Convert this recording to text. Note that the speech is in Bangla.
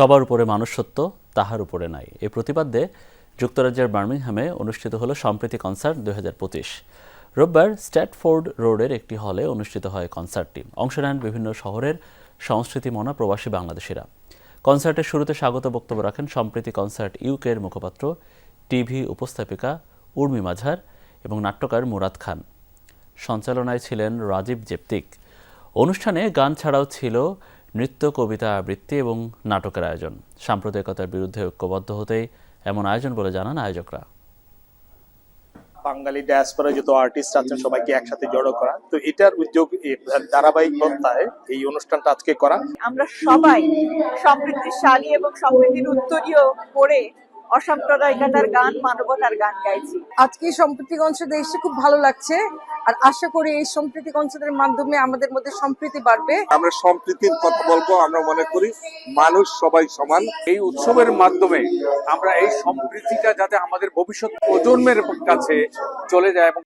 সবার উপরে মানুষ সত্য তাহার উপরে নাই। এ প্রতিপাদ্যে যুক্তরাজ্যের বার্মিংহামে অনুষ্ঠিত হলো সম্প্রীতি কনসার্ট দুই রোববার স্ট্যাটফোর্ড রোডের একটি হলে অনুষ্ঠিত হয় কনসার্টটি। অংশ নেন বিভিন্ন শহরের সংস্কৃতি মনা প্রবাসী বাংলাদেশিরা। কনসার্টের শুরুতে স্বাগত বক্তব্য রাখেন সম্প্রীতি কনসার্ট ইউকের মুখপাত্র, টিভি উপস্থাপিকা উর্মি মাঝার এবং নাট্যকার মুরাদ খান। সঞ্চালনায় ছিলেন রাজীব জেপ্তিক। অনুষ্ঠানে গান ছাড়াও ছিল নৃত্য কবিতা আবৃত্তি এবং নাটকের আয়োজন। সাম্প্রদায়িকতার বিরুদ্ধে ঐক্যবদ্ধ হতেই এমন আয়োজন বলে জানান আয়োজকরা। বাঙালি ডায়াসপোরা যত আর্টিস্ট আছেন সবাইকে একসাথে জড়ো করা। তো এটার উদ্যোগ ধারাবাহিক পন্থায় এই অনুষ্ঠানটা আজকে করা। আমরা সবাই সমৃদ্ধিশালী এবং সমৃদ্ধির উত্তরীয় করে অসাম্প্রদায়িকতার গান মানবতার গান গাইছি। আজকে এই সম্প্রীতি কনসার্টে এসে খুব ভালো লাগছে আর আশা করি এই সম্প্রীতি কনসার্টের মাধ্যমে আমাদের মধ্যে সম্প্রীতি বাড়বে। আমরা সম্প্রীতির কথা বলব আমরা মনে করি মানুষ সবাই সমান। এই উৎসবের মাধ্যমে আমরা এই সম্প্রীতিটা যাতে আমাদের ভবিষ্যৎ প্রজন্মের কাছে চলে যায় এবং